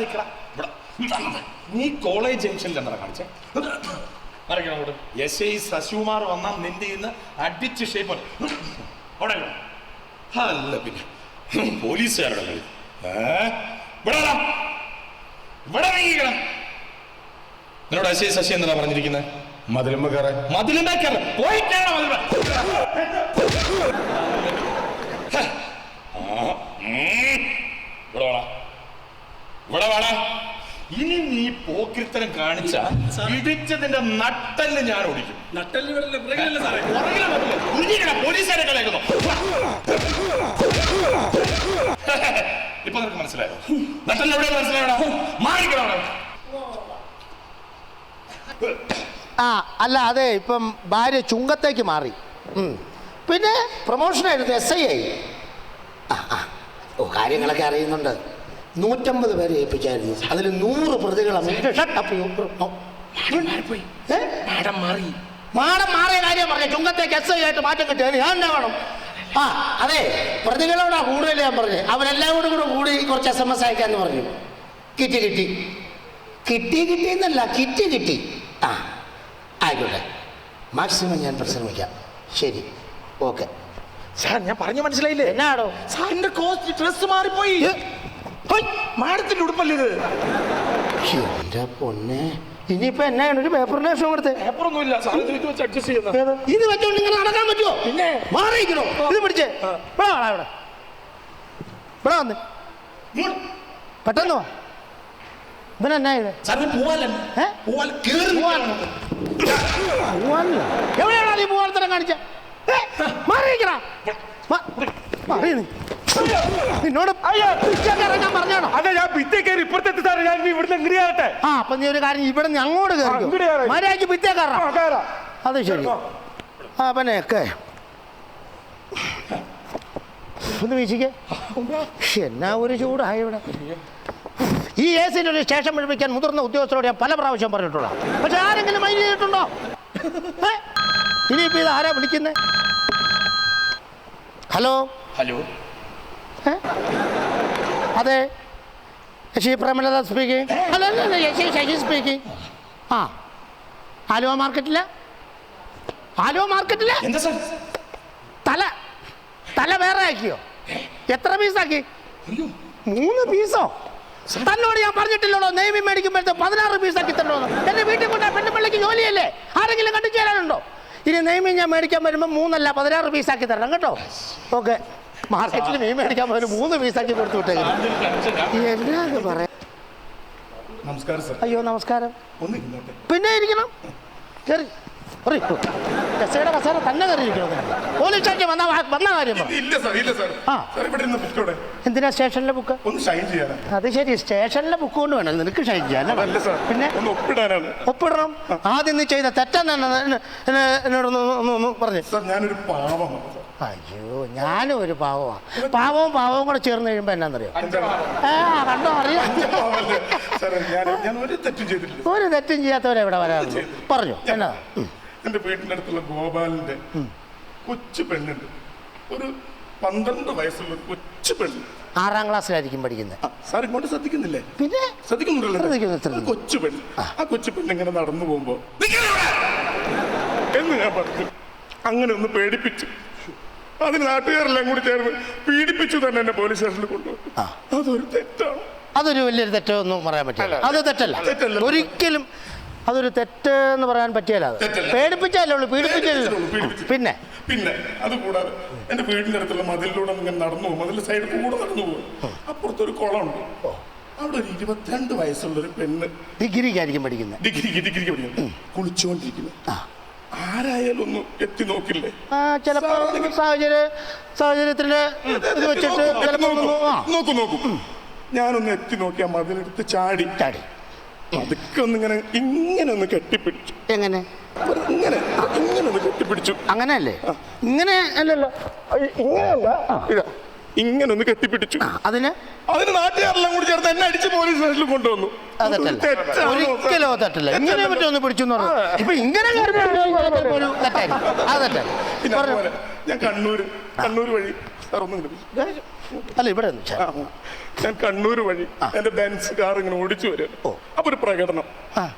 നിക്കടാ ഇവിടെ. നീ കോളേജ് ജംഗ്ഷനിൽ എന്താ കാണിച്ചേ. അങ്ങോട്ട്. എസ് ഐ ശശികുമാർ വന്നാൽ നിന്റെ ഇന്ന് അടിച്ച് ഷേപ്പ് അവിടെ ഇടാം. അല്ല പിന്നെ. പോലീസുകാരുടെ കളി. ഏ? ഇവിടെ നിന്നോട് എസ് ഐ ശശി എന്താ പറഞ്ഞിരിക്കുന്നത് മതിലുമ്പ കയറാൻ മതിലുണ്ടാക്കാറ് പോയിട്ടാണ് മതിലുമ്പ ഇവിടെ വേണം ഇവിടെ വേണ ഇനി നീ പോക്കിരിത്തരം കാണിച്ച ഇടിച്ചതിന്റെ നട്ടൽ ഞാൻ ഓടിക്കും പോലീസുകാരെ കളയുന്നു ഇപ്പൊ നിനക്ക് മനസ്സിലായോ? നട്ടൽ എവിടെ മനസ്സിലായോ മാറിക്കണം ആ അല്ല അതെ ഇപ്പം ഭാര്യ ചുങ്കത്തേക്ക് മാറി. പിന്നെ പ്രൊമോഷൻ ആയിരുന്നു എസ് ഐ ആയി ഓ കാര്യങ്ങളൊക്കെ അറിയുന്നുണ്ട്. നൂറ്റമ്പത് പേരെ ഏൽപ്പിച്ചായിരുന്നു അതിൽ നൂറ് പ്രതികളാണ്. മാഡം മാറി. മാടം മാറിയ കാര്യം പറഞ്ഞ ചുങ്കത്തേക്ക് എസ് ഐ ആയിട്ട് മാറ്റം കിട്ടിയത് ഞാൻ എന്നാ വേണം ആ അതെ പ്രതികളോടാ കൂടുതൽ ഞാൻ പറഞ്ഞു. അവരെല്ലാം കൂടെ കൂടെ കൂടി കുറച്ച് എസ് എം എസ് അയക്കാന്ന് പറഞ്ഞു. കിട്ടി കിട്ടി. കിട്ടി കിട്ടി എന്നല്ല കിറ്റ് കിട്ടി. ആ ആയിക്കോട്ടെ. മാക്സിമം ഞാൻ പരിശ്രമിക്കാം. ശരി. ഓക്കെ. സാർ ഞാൻ പറഞ്ഞു മനസ്സിലായില്ലേ? എന്നാടോ? സാറിന്റെ കോസ്റ്റ് ഡ്രസ് മാറിപ്പോയി. മാഡത്തിന്റെ ഉടുപ്പല്ലേ ഇത്? എന്റെ പൊന്നെ. ഇനിയിപ്പോ എന്നാണ് ഒരു പേപ്പറിന്റെ വിഷയം കൊടുത്തേ പേപ്പറൊന്നുമില്ല അഡ്ജസ്റ്റ് ചെയ്യുന്ന. ഇത് വെച്ചോണ്ട് ഇങ്ങനെ നടക്കാൻ പറ്റുമോ പിന്നെ? മാറിയിരിക്കണോ? ഇത് പിടിച്ചേ. ഇവിടെ വാടാ ഇവിടെ. ഇവിടെ വന്ന്. പെട്ടെന്ന് വാ. ഇവനെന്നാ ഇത്? എവിടെയാണ് ഈ പൂവാലത്തരം കാണിച്ച? മാറിയിരിക്കണ? മാറി. നിന്നോട് ഇറങ്ങാൻ പറഞ്ഞാണോ അതെ ഞാൻ ഭിത്തി കയറി ഇപ്പുറത്തെത്തി സാറേ ഞാൻ ഇനി ഇവിടുന്ന് എങ്ങനെ ആ അപ്പൊ നീ ഒരു കാര്യം ഇവിടെ നിന്ന് അങ്ങോട്ട് ഇങ്ങോട്ട് കയറി കയറാം. മര്യാദയ്ക്ക് പിറ്റേ കയറാം. കയറാം. അത് ശരി. ആ പിന്നെ ഒക്കെ. ഒന്ന് വീശിക്കേ. എന്നാ ഒരു ചൂടായി ഇവിടെ. ഈ എ സിന്റെ ഒരു സ്റ്റേഷൻ പഠിപ്പിക്കാൻ മുതിർന്ന ഉദ്യോഗസ്ഥരോട് ഞാൻ പല പ്രാവശ്യം പറഞ്ഞിട്ടുള്ള പക്ഷെ ആരെങ്കിലും മൈൻഡ് ചെയ്തിട്ടുണ്ടോ? ഏ? ഇനിയിപ്പോ ഇത് ആരാ വിളിക്കുന്നത് ഹലോ? ഹലോ? അതെ. ശശി പ്രേമലത സ്പീക്കിംഗ് അല്ല അല്ല അല്ല ശശി ശശി സ്പീക്കിംഗ് ആ. ആലുവ മാർക്കറ്റിൽ ആലുവ മാർക്കറ്റിൽ എന്താ സാർ? തല. തല വേറെ ആക്കിയോ? എത്ര പീസാക്കി മൂന്ന് പീസോ തന്നോട് ഞാൻ പറഞ്ഞിട്ടില്ലല്ലോ. നെയ്മി മേടിക്കുമ്പോഴത്തെ പതിനാറ് പീസാക്കി തരണോ എന്റെ വീട്ടിൽ കൊണ്ടാ പെണ്ണുപിള്ളിക്ക് ജോലിയല്ലേ? ആരെങ്കിലും കണ്ടു ചേരാനുണ്ടോ? ഇനി നെയ്മി ഞാൻ മേടിക്കാൻ വരുമ്പോൾ മൂന്നല്ല പതിനാറ് പീസാക്കി തരണം കേട്ടോ? ഓക്കെ മാർക്കറ്റിൽ മീൻ മേടിക്കാൻ പോലും മൂന്ന് പീസാക്കി കൊടുത്തു വിട്ടേക്കുന്നു. പറയാം? നമസ്കാരം സർ. അയ്യോ നമസ്കാരം. പിന്നെ ഇരിക്കണം. കയറി കസേര തന്നെ പോലീസ് സ്റ്റേഷൻ വന്ന വന്ന കാര്യം എന്തിനാ സ്റ്റേഷനിലെ ബുക്ക്? അത് ശരി സ്റ്റേഷനിലെ ബുക്ക് കൊണ്ട് വേണം. നിനക്ക് ഷൈൻ ചെയ്യാൻ പിന്നെ? ഒപ്പിടണം. ആദ്യം നീ ചെയ്ത തെറ്റെന്നാണ് എന്നോടൊന്ന് പറഞ്ഞു. ഞാനൊരു പാവമാണ്. അയ്യോ ഞാനും ഒരു പാവമാണ് പാവവും പാവവും കൂടെ ചേർന്ന് കഴിയുമ്പോൾ എന്നാന്നറിയോ? ആ കണ്ടോ അറിയാം? ഒരു തെറ്റും ചെയ്യാത്തവരെ ഇവിടെ വരാറുള്ളൂ പറഞ്ഞു എന്നാ? വീടിന്റെ അടുത്തുള്ള ഗോപാലിന്റെ കൊച്ചു പെണ്ണുണ്ട്. ഒരു പന്ത്രണ്ട് വയസ്സുള്ള കൊച്ചു പെണ്ണ്. ആറാം ക്ലാസ്സിലായിരിക്കും പഠിക്കുന്നത് സാർ ഇങ്ങോട്ട് ശ്രദ്ധിക്കുന്നില്ലേ? പിന്നെ? ശ്രദ്ധിക്കുന്നുണ്ടല്ലോ. ശ്രദ്ധിക്കുന്നു, കൊച്ചു പെണ്ണ്. ആ. കൊച്ചു പെണ്ണ് ഇങ്ങനെ നടന്നു പോകുമ്പോ! എന്ന് ഞാൻ പറഞ്ഞു. അങ്ങനെ ഒന്ന് പേടിപ്പിച്ചു. അതിന് നാട്ടുകാരെല്ലാം കൂടി ചേർന്ന് പീഡിപ്പിച്ചു തന്നെ എന്നെ പോലീസ് സ്റ്റേഷനിൽ കൊണ്ടുപോയി ആ. അതൊരു തെറ്റാണ്. അതൊരു വലിയൊരു തെറ്റൊന്നും പറയാൻ പറ്റില്ല. അത് തെറ്റല്ല. ഒരിക്കലും അതൊരു തെറ്റ് എന്ന് പറയാൻ പറ്റിയല്ല അത്. പേടിപ്പിച്ചല്ലേ ഉള്ളൂ പീഡിപ്പിച്ചല്ലോ പീഡിപ്പിച്ചു. പിന്നെ? പിന്നെ അത് കൂടാതെ എന്റെ വീടിന്റെ അടുത്തുള്ള മതിലിലൂടെ ഇങ്ങനെ നടന്നു പോകും. സൈഡ് സൈഡിൽ കൂടെ നടന്നു പോകും. അപ്പുറത്തൊരു കുളമുണ്ട്. അവിടെ ഒരു ഇരുപത്തിരണ്ട് വയസ്സുള്ള ഒരു പെണ്ണ് ഡിഗ്രിക്കായിരിക്കും പഠിക്കുന്നത്. ഡിഗ്രിക്ക് ഡിഗ്രിക്ക് പഠിക്കുന്നത് കുളിച്ചുകൊണ്ടിരിക്കുന്നു. ആ. ആരായാലും ഒന്ന് എത്തി നോക്കില്ലേ? ചിലപ്പോ സാഹചര്യ സാഹചര്യത്തിന്റെ ഇത് വെച്ചിട്ട് ചിലപ്പോ നോക്കൂ നോക്കൂ ഞാനൊന്ന് എത്തി നോക്കി ആ മതിലെടുത്ത് ചാടി. ചാടി. അതൊക്കെ ഒന്ന് ഇങ്ങനെ ഒന്ന് കെട്ടിപ്പിടിച്ചു. എങ്ങനെ? ഇങ്ങനെ ഇങ്ങനെ ഒന്ന് കെട്ടിപ്പിടിച്ചു. അങ്ങനെയല്ലേ? ഇങ്ങനെ അല്ലല്ലോ. ഇങ്ങനെയല്ല. ഇതാ. ഇങ്ങനെ ഒന്ന് കെട്ടിപ്പിടിച്ചു അതിന്? അതിന് നാട്ടുകാരെല്ലാം കൂടി ചേർത്ത് എന്നെ അടിച്ച് പോലീസ് സ്റ്റേഷനിൽ കൊണ്ടുവന്നു. ഒരിക്കലോ തട്ടില്ല തെറ്റല്ല തെറ്റാണോ? ഒരിക്കലും അത് തെറ്റല്ല ഇങ്ങനെ പറ്റി ഒന്ന് പിടിച്ചു ഇപ്പൊ ഇങ്ങനെ ഞാൻ കണ്ണൂര് കണ്ണൂർ വഴി സാർ ഒന്നും കിട്ടും അല്ല ഇവിടെ നിന്ന് ഞാൻ കണ്ണൂർ വഴി എന്റെ ബെൻസ് കാർ ഇങ്ങനെ ഓടിച്ചു വരും. അപ്പൊ ഒരു പ്രകടനം.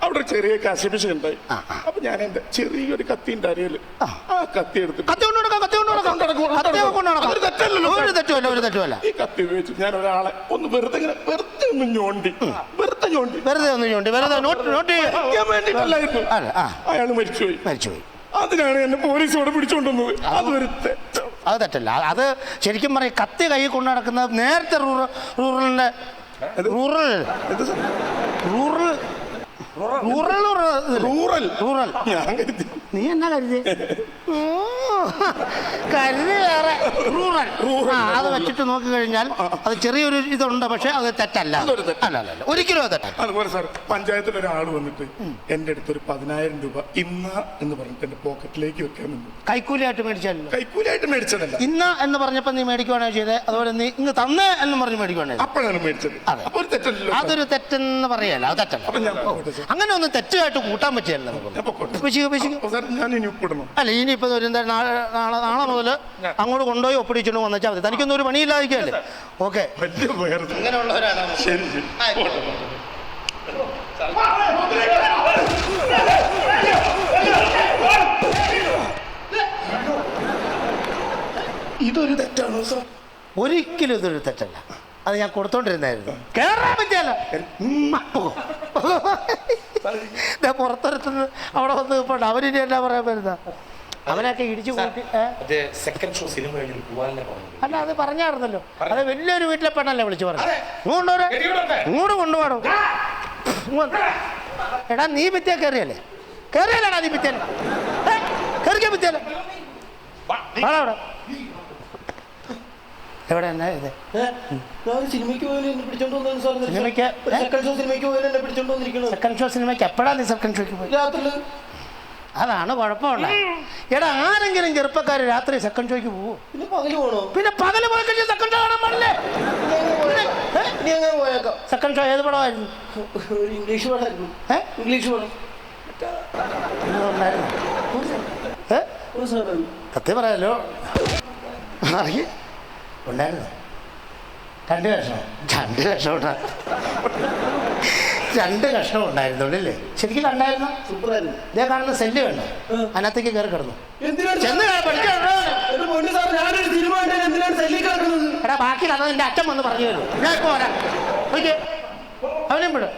അവിടെ ഒരു ചെറിയ കശപിശ ഉണ്ടായി. അപ്പൊ ഞാൻ എന്റെ ചെറിയൊരു കത്തി അരയിൽ ആ. കത്തി എടുത്തു കത്തി കൊണ്ട് കത്തി കൊണ്ട് കത്തി അതൊരു തെറ്റല്ലല്ലോ, ഒരു തെറ്റുമല്ല ഒരു തെറ്റുമല്ല. ഈ കത്തി ഉപയോഗിച്ച് ഞാൻ ഒരാളെ ഒന്ന് വെറുതെ ഇങ്ങനെ വെറുതെ ഒന്ന് ഞോണ്ടി. വെറുതെ ഞോണ്ടി. വെറുതെ ഒന്ന് ഞോണ്ടി വെറുതെ നോട്ട് നോട്ട് ചെയ്യ- ഞാൻ വേണ്ടിയിട്ടല്ലായിരുന്നു അല്ല ആ. അയാൾ മരിച്ചുപോയി. മരിച്ചുപോയി. അതിനാണ് എന്നെ പോലീസോട് പിടിച്ചോണ്ടുവന്നത് അതൊരു തെറ്റാണ് അത് തെറ്റല്ല. അത് ശരിക്കും പറയും കത്തി കൈ കൊണ്ട് നടക്കുന്നത് നേരത്തെ rural. റൂറലിന്റെ rural. Rural. Rural rural. Rural. നീ എന്നാ കരുതി കരുതി വേറെ. റൂറൽ. ആ അത് വെച്ചിട്ട് നോക്കി കഴിഞ്ഞാൽ അത് ചെറിയൊരു ഇതുണ്ട് പക്ഷെ അത് തെറ്റല്ല. അതൊരു തെറ്റ്. അല്ല അല്ല അല്ല. ഒരിക്കലും അത് തെറ്റല്ല. അതുപോലെ സാർ പഞ്ചായത്തിൽ ഒരാൾ വന്നിട്ട് എന്റെ അടുത്ത് ഒരു പതിനായിരം രൂപ ഇന്ന എന്ന് പറഞ്ഞിട്ട് എന്റെ പോക്കറ്റിലേക്ക് വെക്കാൻ നിന്നു. കൈക്കൂലിയായിട്ട് മേടിച്ചല്ലോ കൈക്കൂലിയായിട്ട് മേടിച്ചതല്ല. ഇന്ന എന്ന് പറഞ്ഞപ്പോൾ നീ മേടിക്കുവാണോ ചെയ്തത് അതുപോലെ നീ ഇങ്ങ് തന്നേ എന്ന് പറഞ്ഞ് മേടിക്കുവാണോ ചെയ്തത്? അപ്പോഴാണ് മേടിച്ചത്. അതെ. അപ്പൊ ഒരു തെറ്റല്ലോ സാർ. അതൊരു തെറ്റെന്ന് പറയല്ല അത് തെറ്റല്ല. അപ്പൊ ഞാൻ പോകട്ടെ സാർ. അങ്ങനെ ഒന്നും തെറ്റായിട്ട് കൂട്ടാൻ പറ്റില്ല നമുക്ക്. ഞാൻ പോകട്ടെ. പിശുക്ക് പിശുക്ക് അപ്പൊ സാർ ഞാൻ ഇനി ഉപ്പിടണം അല്ല ഇനിയിപ്പോ ഒരു എന്താ നാളെ നാളെ നാളെ മുതൽ അങ്ങോട്ട് കൊണ്ടുപോയി ഒപ്പിടിച്ചുകൊണ്ട് വന്നാൽ മതി. തനിക്കൊന്നും ഒരു പണിയില്ലായിരിക്കല്ലേ ഓക്കെ. ശരി. ഇതൊരു തെറ്റാണോ സാർ? ഒരിക്കലും ഇതൊരു തെറ്റല്ല. അത് ഞാൻ കൊടുത്തോണ്ടിരുന്നായിരുന്നു. കേറാൻ പറ്റിയല്ല. പുറത്തൊരുത്തുന്നത് അവിടെ വന്ന് ഇപ്പോൾ അവരിനി എന്നാ പറയാൻ വരുന്ന? അവനൊക്കെ ഇടിച്ചു കൂട്ടി? സെക്കൻഡ് ഷോ സിനിമ അല്ല അത് പറഞ്ഞായിരുന്നല്ലോ. അത് വലിയൊരു വീട്ടിലെ പെണ്ണല്ലേ വിളിച്ചു പറഞ്ഞു ഇങ്ങോട്ട്. ഇങ്ങോട്ട് കൊണ്ടുപോകണം എടാ നീ ഭിത്തിയ കയറിയല്ലേ കയറിയല്ലേടാ നീ ഭിത്തിയല്ല കയറിക്കാൻ ഭിത്തിയല്ല അവിടെ. എവിടെ എന്നാ ഇത്? സിനിമയ്ക്ക് സിനിമയ്ക്ക് സെക്കൻഡ് ഷോ സിനിമയ്ക്ക് പോയാലും എന്നെ പിടിച്ചോണ്ട് വന്നിരിക്കുന്നത് സെക്കൻഡ് ഷോ സിനിമയ്ക്ക് എപ്പോഴാ നീ സെക്കൻഡ് ഷോയ്ക്ക് പോയി? രാത്രിയിൽ അതാണ് കുഴപ്പമുള്ള എടാ ആരെങ്കിലും ചെറുപ്പക്കാർ രാത്രി സെക്കൻഡ് ഷോയ്ക്ക് പോവോ? പിന്നെ പകൽ പോണോ? പിന്നെ പകൽ പോയി കഴിഞ്ഞാൽ സെക്കൻഡ് ഷോ കാണാൻ പാടില്ലേ? സെക്കൻഡ് ഷോ ഏത് പടമായിരുന്നു? ഇംഗ്ലീഷ് പടമായിരുന്നു. ഇംഗ്ലീഷ് പടം. ഉണ്ടായിരുന്നു. സത്യം പറയാലോ. അറിയ ഉണ്ടായിരുന്നു. രണ്ട് ലക്ഷം രണ്ട് ലക്ഷം ഉണ്ടാ രണ്ട് കഷ്ണം ഉണ്ടായിരുന്നുള്ളൂ അല്ലേ? ശരിക്കും കണ്ടായിരുന്നു സൂപ്പറായിരുന്നു. ഇതേ കാണുന്ന സെല്ല് വേണം അതിനകത്തേക്ക് കയറി കിടന്നു. ചെന്ന് എന്റെ എടാ ബാക്കി കഥ എന്റെ അച്ഛൻ വന്ന് പറഞ്ഞു തരും. ഞാൻ ഇപ്പോൾ വരാം. ഓക്കെ വിടും.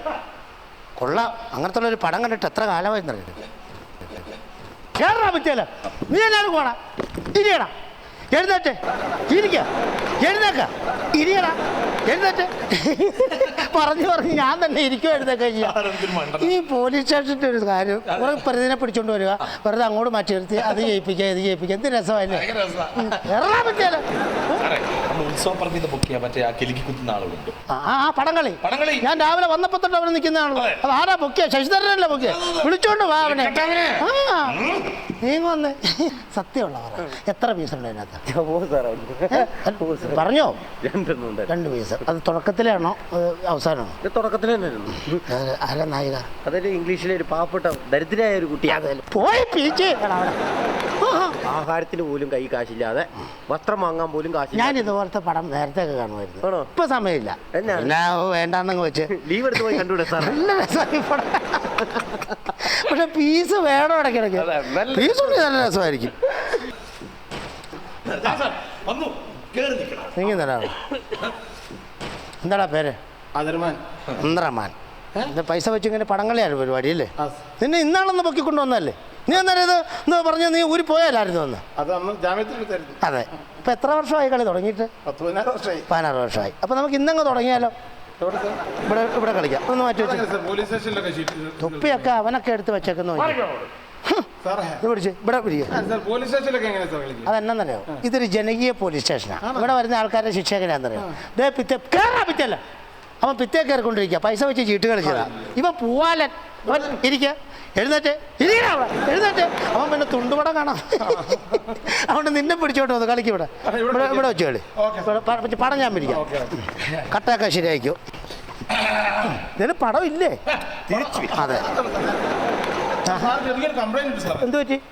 കൊള്ളാം. അങ്ങനത്തെ ഒരു പടം കണ്ടിട്ട് എത്ര കാലമായി അറിയത് കേറാ പറ്റിയല്ല നീ എല്ലാവരും പോടാ. ഇരിയടാ. എഴുന്നേറ്റ്. ഇരിക്ക. എഴുന്നേക്ക. ഇരിയടാ എഴുന്നേറ്റ്. പറഞ്ഞു പറഞ്ഞ് ഞാൻ തന്നെ ഇരിക്കും എഴുന്നേക്ക ഈ പോലീസ് സ്റ്റേഷന്റെ ഒരു കാര്യം കുറെ പ്രതിനെ പിടിച്ചോണ്ട് വരിക. വെറുതെ അങ്ങോട്ട് മാറ്റി നിർത്തി. അത് ജയിപ്പിക്കുക ഇത് ജയിപ്പിക്കുക എന്ത് രസമല്ലേ കേറാ പറ്റിയല്ല സാറേ നമ്മൾ ഉത്സവ ബുക്ക് ചെയ്യാൻ മറ്റേ ആ കിലുക്കി കുത്തുന്ന ആളുണ്ട് ആ ആ പടങ്ങളി. പടംകളി. ഞാൻ രാവിലെ വന്നപ്പോ തൊട്ട് അവിടെ നിൽക്കുന്നതാണല്ലോ അത് ആരാ പൊക്കിയ ശശിധരനല്ലേ പൊക്കിയ വിളിച്ചോണ്ട് വാ അവനെ. ആ. നീ വന്ന്. സത്യമുള്ള പറ എത്ര പീസ് ഉണ്ട് അതിനകത്ത്? ഏ? പറഞ്ഞോ? രണ്ട് പീസ് അത് തുടക്കത്തിലാണോ? അത് അവസാനമാണോ? ഇത് തുടക്കത്തിൽ തന്നെ ആയിരുന്നു അത് ആരാ നായിക? അതൊരു ഇംഗ്ലീഷിലെ ഒരു പാവപ്പെട്ട ദരിദ്രയായ ഒരു കുട്ടിയാണ്. പോയി പീച്ച് എടാ അവിടെ. ആഹാരത്തിന് പോലും കൈ കാശില്ലാതെ വസ്ത്രം വാങ്ങാൻ പോലും കാശില്ല ഞാൻ ഇതുപോലത്തെ പടം നേരത്തെ ഒക്കെ കാണുമായിരുന്നു. ഇപ്പൊ സമയമില്ല. എന്നാ? പിന്നെ വേണ്ടാന്നങ്ങ് വെച്ച്. ലീവ് എടുത്ത് പോയി കണ്ടുവിടെ സാർ നല്ല രസമായി പടം. പക്ഷെ പീസ് വേണം ഇടയ്ക്കിടയ്ക്ക്. പീസ് ഉണ്ടെങ്കിൽ നല്ല രസമായിരിക്കും. വന്നു. കേറി നിൽക്കണം. എന്താടാ പേര്? ഇന്ദ്രമാൻ ഇത് പൈസ വെച്ചിങ്ങനെ ഇങ്ങനെ പടങ്ങളിയാണ് പരിപാടി അല്ലേ? നിന്നെ ഇന്നാളൊന്ന് പൊക്കി വന്നല്ലേ നീ അന്നേരം ഇത് എന്ന് പറഞ്ഞ് നീ ഊരി പോയാലായിരുന്നു അന്ന്. അത് അന്ന് ഇപ്പൊ എത്ര വർഷമായി കളി തുടങ്ങിയിട്ട്? പത്ത് പതിനാറ് വർഷമായി. പതിനാറ് വർഷമായി. അപ്പൊ നമുക്ക് ഇന്നങ്ങ് തുടങ്ങിയാലോ? ഇവിടെ ഇവിടെ കളിക്കാം. ഒന്ന് മാറ്റി വെച്ച്. സാർ? പോലീസ് സ്റ്റേഷനിലൊക്കെ ഷീറ്റ് തൊപ്പിയൊക്കെ അവനൊക്കെ എടുത്ത് വെച്ചേക്കുന്നു സാറേ. ഇത് പിടിച്ച് ഇവിടെ പിടിക്കുക സാർ പോലീസ് സ്റ്റേഷനിലൊക്കെ എങ്ങനെയാ സാർ കളിക്കുക? അതെന്നറിയോ ഇതൊരു ജനകീയ പോലീസ് സ്റ്റേഷനാണ് ഇവിടെ വരുന്ന ആൾക്കാരുടെ ശിക്ഷ എങ്ങനെയാണെന്നറിയോ ദേ പിറ്റേ കേറാ പിറ്റല്ല അവൻ പിറ്റേ കയറിക്കൊണ്ടിരിക്കുക. പൈസ വെച്ച് ചീട്ട് കളിച്ചതാ. ഇവൻ പൂവാലൻ. അവൻ ഇരിക്ക. എഴുന്നേറ്റ്. ഇരിക്കണ എഴുന്നേറ്റ്. അവൻ പിന്നെ തുണ്ടുപടം കാണാം അതുകൊണ്ട് നിന്നെ പിടിച്ചോട്ട് വന്നു. കളിക്ക് ഇവിടെ. ഇവിടെ ഇവിടെ വെച്ച് കളി. പടം ഞാൻ പിടിക്കാം. കട്ടയൊക്കെ ശരിയായിക്കോ. ഇതിന് പടം ഇല്ലേ? അതെ.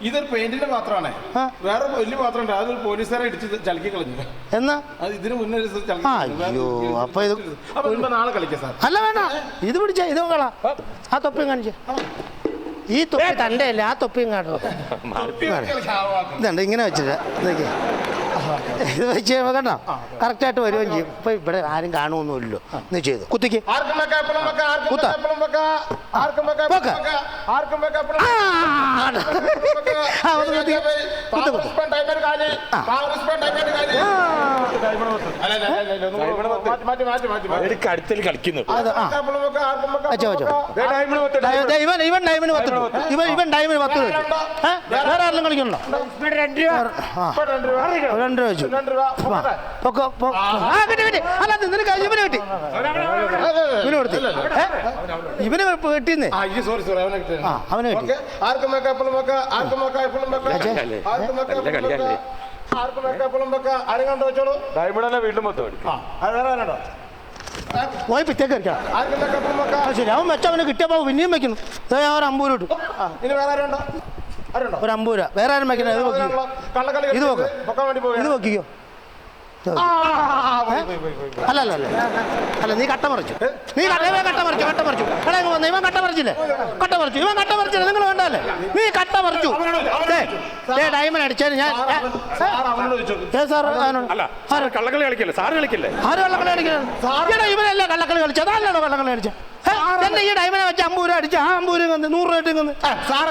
ഇതൊരു പെയിന്റിന്റെ പാത്രമാണ്. വേറെ വലിയ പാത്രം ഉണ്ട് അത് പോലീസുകാരെ ഇടിച്ച് ചലക്കി കളഞ്ഞു. എന്നാ? ഇതിന് മുന്നേ. വേറെ അയ്യോ, അപ്പൊ ഇത് നാളെ കളിക്കാം സാർ. അല്ല വേണ്ട. ഇത് പിടിച്ച ഇത് കള ആ. തൊപ്പിയും കാണിച്ച. ഈ തൊപ്പി തന്റെ അല്ലേ ആ തൊപ്പിയും കാണുന്നു ഇതുണ്ട് ഇങ്ങനെ വെച്ചിട്ട്. ഇതൊക്കെ. ഇത് വെച്ച് കഴിയുമ്പോൾ കണ്ടോ കറക്റ്റായിട്ട് വരുകയും ചെയ്യും. ഇപ്പൊ ഇവിടെ ആരും കാണുമൊന്നുമില്ലല്ലോ എന്ന് ചെയ്തു. കുത്തിക്ക്. കുത്താ. അടുത്തിൽ കളിക്കുന്നു. ഇവൻ ഇവൻ ഡയമണ്ട് പത്ത് രൂപ ഇവൻ ഇവൻ ഡയമണ്ട് പത്ത്? വേറെ ആരെങ്കിലും കളിക്കണല്ലോ രണ്ട് രൂപ ആ വെച്ചു ആ, പോട്ടെ. പൊക്കോ, പൊ- ആ കിട്ടി കിട്ടി അല്ല നിനക്ക് ഇവന് കിട്ടി ഇവന് കൊടുത്തു ഏ? ഇവന് കിട്ടിയെന്നേ ആ, ഈ sorry, sorry, അവനെ കിട്ടി. ആ അവന് കിട്ടി ഓക്കേ. ആർക്കും വെക്കാം, എപ്പോഴും വെക്കാം, ആർക്കും വെക്കാം, എപ്പോഴും വെക്കാം. ആർക്കും വെക്കാം, നല്ല എപ്പോഴും കളിയല്ലേ? വെക്കാം. ആർക്കും വെക്കാം, എപ്പോഴും വെക്കാം. ആരും കണ്ടു വെച്ചോളൂ ഡയമണ്ട് തന്നെ വീണ്ടും മൊത്തം അടിക്കും ആ, അത് വേറെ ആരുണ്ടോ? പോയി പിറ്റേക്ക് കളിക്കണം ആർക്കും വെക്കാം, എപ്പോഴും വെക്കാം. ആ ശരി അവൻ വെച്ച അവന് കിട്ടിയപ്പോ പിന്നെയും വെക്കുന്നു അമ്പൂരിട്ടു ഞാൻ ഒരു അമ്പൂര് ഇട്ടു ആ, ഇനി വേറെ ആരുണ്ടോ ഒരു അമ്പൂര. വേറെ ആരും വെക്കണേ ഇത് കള്ളക്കളി ഇത് നോക്ക്. ഇത് പോയി. അല്ല അല്ല അല്ല. അല്ല നീ കട്ട മറിച്ചു. നീ കട്ട ഇവൻ കട്ട മറിച്ചു കട്ട മറിച്ചു. എടാ ഇങ്ങ് വന്ന് ഇവൻ കട്ട മറിച്ചില്ലേ? കട്ട മറിച്ചു ഇവൻ കട്ട മറിച്ചില്ല? നിങ്ങൾ വേണ്ടല്ലേ നീ കട്ട മറിച്ചു. ദേ ഡയമണ്ട് അടിച്ചതിന് ഞാൻ ഏ? സാർ കള്ളക്കളി കളിക്കില്ലേ? സാറ് കളിക്കല്ലേ? ആരും കള്ളക്കളി കളിക്കില്ല? ഇവനല്ല കള്ളക്കളി കളിച്ചത് അതല്ലാണോ കള്ളക്കളി കളിച്ചത് ഏ, എന്നെ ഈ വെച്ച് അമ്പൂര് രൂപ അടിച്ച് ആ അമ്പൂര് വന്ന് നൂറ് രൂപ ഇട്ട് വന്ന്. സാറ്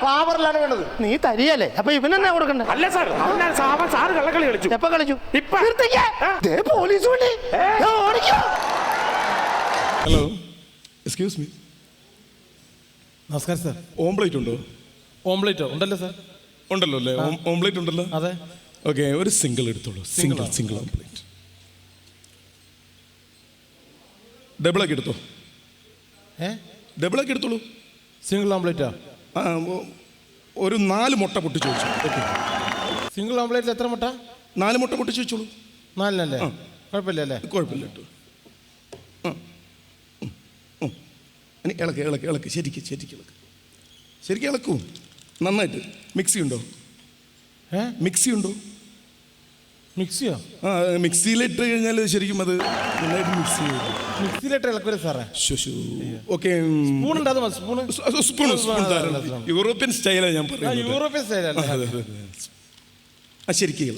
ഫ്ലവറിലാണ് വേണ്ടത് നീ തരിയല്ലേ? അപ്പൊ ഇവനെന്നാ കൊടുക്കണ്ടേ? അല്ല സാർ അവൻ സാവൻ സാറ് കള്ളക്കളി കളിച്ചു. എപ്പോ കളിച്ചു? ഇപ്പൊ. നിർത്തിക്ക്. ദേ പോലീസ് വണ്ടി. ഓടിക്കോ. ഹലോ. Excuse me. നമസ്കാരം സാർ. ഓംപ്ലേറ്റ് ഉണ്ടോ? ഓംപ്ലേറ്റോ ഉണ്ടല്ലോ സാർ. ഉണ്ടല്ലോ അല്ലേ? ഓംപ്ലേറ്റ് ഉണ്ടല്ലോ? അതെ. ഓക്കെ ഒരു സിംഗിൾ എടുത്തോളൂ. സിംഗിൾ സിംഗിൾ ഓംപ്ലേറ്റ് ഡബിളൊക്കെ എടുത്തോ? ഏ? ഡബിളൊക്കെ എടുത്തോളൂ. സിംഗിൾ ആംപ്ലേറ്റാ ഒരു നാല് മുട്ട പൊട്ടി ചോദിച്ചു. സിംഗിൾ ഓംപ്ലേറ്റിൽ എത്ര മുട്ട? നാല് മുട്ട പൊട്ടി ചോദിച്ചോളൂ നാലിനല്ലേ? കുഴപ്പമില്ല അല്ലേ കുഴപ്പമില്ല കേട്ടോ. ഇളക്ക് ഇളക്ക് ഇളക്ക്. ശരിക്ക് ശരിക്ക് ഇളക്ക്. ശരിക്കും ഇളക്കൂ. നന്നായിട്ട്. മിക്സി ഉണ്ടോ? ഏ? മിക്സി ഉണ്ടോ? മിക്സിയോ? ആ മിക്സിയിലിട്ട് കഴിഞ്ഞാൽ ശരിക്കും അത് നന്നായിട്ട് മിക്സ് ചെയ്യും. മിക്സിയിലിട്ട് ഇളക്കൂല സാറേ? ശുശു ഓക്കെ സ്പൂൺ ഉണ്ട് അത് മതി, സ്പൂണ് സ്പൂൺ സ്പൂൺ ധാരാളം. യൂറോപ്യൻ സ്റ്റൈലാണ് ഞാൻ പറയുന്നത്. യൂറോപ്യൻ സ്റ്റൈലാണ്. ആ ശരിക്കും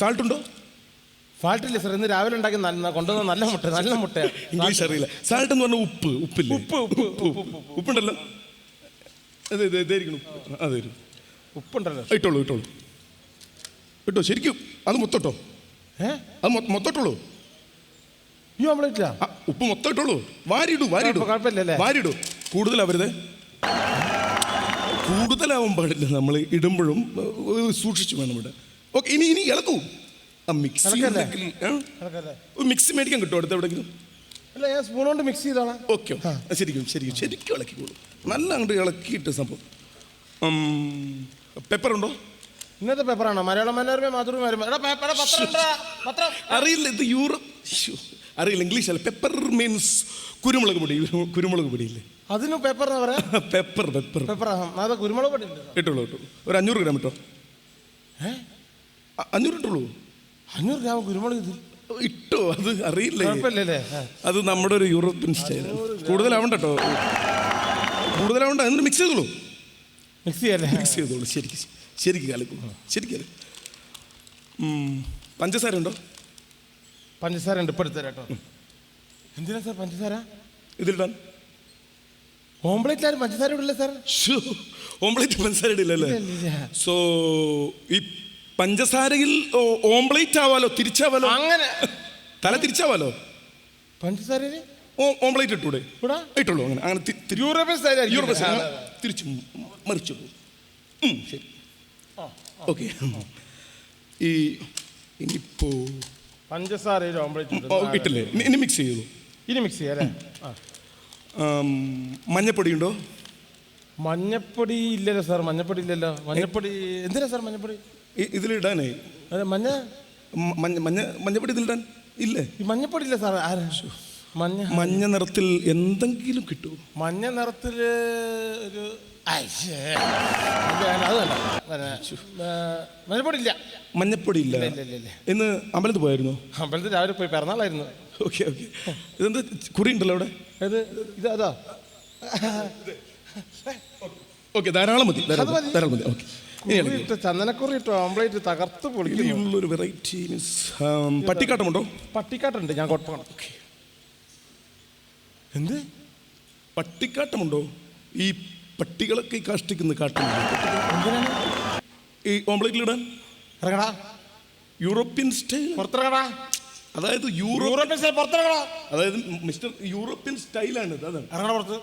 സാൾട്ട് ഉണ്ടോ? ഫാൾട്ടില്ല സാർ ഇന്ന് രാവിലെ ഉണ്ടാക്കി കൊണ്ടുവന്ന നല്ല മുട്ട നല്ല മുട്ട ഇംഗ്ലീഷ് അറിയില്ല. സാൾട്ട് എന്ന് പറഞ്ഞാൽ ഉപ്പ് ഉപ്പില്ല? ഉപ്പ് ഉപ്പ് ഉപ്പ് ഉപ്പ് ഉപ്പുണ്ടല്ലോ. അതെ അതെ ഇതായിരിക്കണം. അതെ. ഉപ്പുണ്ടല്ലോ. ഇട്ടോളൂ ഇട്ടോളൂ. ഇട്ടോ ശരിക്കും അത് മൊത്തട്ടോ. ഏ? അത് മൊത്തട്ടുള്ളൂ മൊത്തോട്ടുള്ളൂ ഈ ഓംപ്ലേറ്റിലാ ആ ഉപ്പ് മൊത്തം ഇട്ടോളൂ വാരിയിടൂ വാരിയിടൂ. കുഴപ്പം- കുഴപ്പമില്ലല്ലേ? വാരിയിടൂ. കൂടുതലാവരുത്? കൂടുതലാവാൻ പാടില്ല. നമ്മൾ ഇടുമ്പോഴും സൂക്ഷിച്ചു വേണം ഇവിടെ. ഓക്കെ ഇനി ഇനി ഇളക്കൂ. ആ മിക്സി മിക്സി മേടിക്കാൻ കിട്ടും അടുത്ത് എവിടെയെങ്കിലും? അല്ല ഞാൻ മിക്സ് ഓക്കെ ഓക്കെ. ശരിക്കും ശരിക്കും ശരിക്കും ഇളക്കിക്കോളൂ. നല്ല അങ്ങോട്ട് ഇളക്കിയിട്ട് സംഭവം. പെപ്പർ ഉണ്ടോ? ഇന്നത്തെ പേപ്പറാണോ മലയാള മനോരമ മാതൃഭൂമി എടാ പേപ്പർ പത്രം പത്രം. അറിയില്ല ഇത് യൂറോപ്പ് അറിയില്ല ഇംഗ്ലീഷ് അല്ല. പെപ്പർ മീൻസ് കുരുമുളക് പൊടി. കുരുമുളക് പൊടിയില്ലേ? അതിന് പേപ്പർ എന്ന് പറയാം? പെപ്പർ പെപ്പർ പേപ്പർ അത് കുരുമുളക് പൊടി ഇട്ടുള്ളൂ ഇട്ടോളൂ ഇട്ടോളൂ. ഒരു അഞ്ഞൂറ് ഗ്രാം ഇട്ടോ. ഏ? അഞ്ഞൂറ് ഇട്ടുള്ളൂ അഞ്ഞൂറ് ഗ്രാം കുരുമുളക് ഇത് ഇട്ടോ അത് അറിയില്ല. അത് നമ്മുടെ ഒരു യൂറോപ്യൻ സ്റ്റൈൽ. കൂടുതലാവണ്ട കേട്ടോ കൂടുതലാവണ്ട എന്നിട്ട് മിക്സ് ചെയ്തോളൂ. മിക്സ് ചെയ്യാല്ലേ? മിക്സ് ചെയ്തോളൂ. ശരിക്കും ശരിക്കും കലക്കും ശരിക്ക് കലക്കും പഞ്ചസാര ഉണ്ടോ? പഞ്ചസാര ഉണ്ട്. ഇപ്പോൾ എടുത്തരാം കേട്ടോ എന്തിനാ സാർ പഞ്ചസാര? ഇതിലിടാൻ ഓംപ്ലേറ്റ് ആരും പഞ്ചസാര ഇടില്ല സാർ. ശ്ശോ, ഓംപ്ലേറ്റ് പഞ്ചസാര ഇടില്ലല്ലേ സോ ഈ പഞ്ചസാരയിൽ ഓംപ്ലേറ്റ് ആവാലോ തിരിച്ചാവാലോ? അങ്ങനെ. തല തിരിച്ചാവാലോ? പഞ്ചസാരയിൽ? ഓംപ്ലേറ്റ് ഇട്ടൂടെ? ഇട്ടുള്ളൂ അങ്ങനെ അങ്ങനെ യൂറോപ്യൻ തിരിച്ചു മറിച്ചു ഉം, ശരി. ഓക്കെ ഈ ഇനിയിപ്പോ പഞ്ചസാരയിൽ ഓംപ്ലേറ്റ് ഇട്ടില്ലേ ഇനി- മിക്സ് ചെയ്തു ഇനി മിക്സ് ചെയ്യാം അല്ലേ. മഞ്ഞപ്പൊടി ഉണ്ടോ? മഞ്ഞപ്പൊടി ഇല്ലല്ലോ സാർ മഞ്ഞപ്പൊടി ഇല്ലല്ലോ. മഞ്ഞപ്പൊടി എന്തിനാ സാർ മഞ്ഞപ്പൊടി? ഇതിലിടാനേ. മഞ്ഞ? മഞ്ഞ മഞ്ഞ മഞ്ഞപ്പൊടി ഇതിലിടാൻ? ഇല്ലേ? ഈ മഞ്ഞപ്പൊടി ഇല്ല സാർ ആരാ? മഞ്ഞ മഞ്ഞ നിറത്തിൽ എന്തെങ്കിലും കിട്ടുമോ? മഞ്ഞ നിറത്തിൽ ഒരു. ഇത് ഏ, മഞ്ഞപ്പൊടി ഇല്ല മഞ്ഞപ്പൊടി. ഇന്ന് അമ്പലത്തിൽ പോയായിരുന്നു? അമ്പലത്തിൽ രാവിലെ പോയി പിറന്നാളായിരുന്നു. Okay okay. ഇതെന്ത് കുറി ഉണ്ടല്ലോ അവിടെ? ഏത് ഇത് അതാ? ഓക്കെ ധാരാളം മതി ധാരാളം മതി, ഓക്കെ. ചന്ദനക്കുറി ഇട്ടോ ഓംപ്ലേറ്റ് തകർത്ത് പൊളിക്കുന്നു. Variety means പട്ടിക്കാട്ടമുണ്ടോ? പട്ടിക്കാട്ടുണ്ട് ഞാൻ കൊടുക്കണം എന്ത്? പട്ടിക്കാട്ടമുണ്ടോ? ഈ പട്ടികളൊക്കെ ഈ കാഷ്ടിക്കുന്ന കാട്ടം ഈ ഓംപ്ലേറ്റിലിടാൻ ഇറങ്ങടാ. യൂറോപ്യൻ സ്റ്റൈൽ പുറത്തിറങ്ങടാ. അതായത് യൂറോപ്യൻ സ്റ്റൈൽ പുറത്തിറങ്ങടാ. അതായത് മിസ്റ്റർ യൂറോപ്യൻ സ്റ്റൈലാണ് ഇത് അതാണ്. ഇറങ്ങണ പുറത്ത്.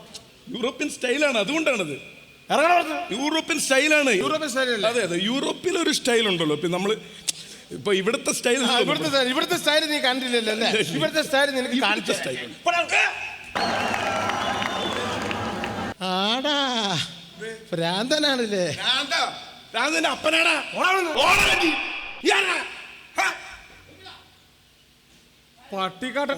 യൂറോപ്യൻ സ്റ്റൈലാണ് അതുകൊണ്ടാണത്. ഇറങ്ങണ പുറത്ത്. യൂറോപ്യൻ സ്റ്റൈലാണ് യൂറോപ്യൻ സ്റ്റൈൽ അതെ അതെ. യൂറോപ്പിൽ ഒരു സ്റ്റൈൽ ഉണ്ടല്ലോ. ഇപ്പൊ നമ്മൾ ഇപ്പൊ ഇവിടുത്തെ സ്റ്റൈൽ ഇവിടുത്തെ ഇവിടുത്തെ സ്റ്റൈൽ നീ കണ്ടില്ലല്ലോ അല്ലേ? ഇവിടുത്തെ സ്റ്റൈൽ നിനക്ക് കാണിച്ച. സ്റ്റൈൽ ആടാ ഭ്രാന്തനാണല്ലേ? അപ്പനാടാ. പട്ടിക്കാട്ട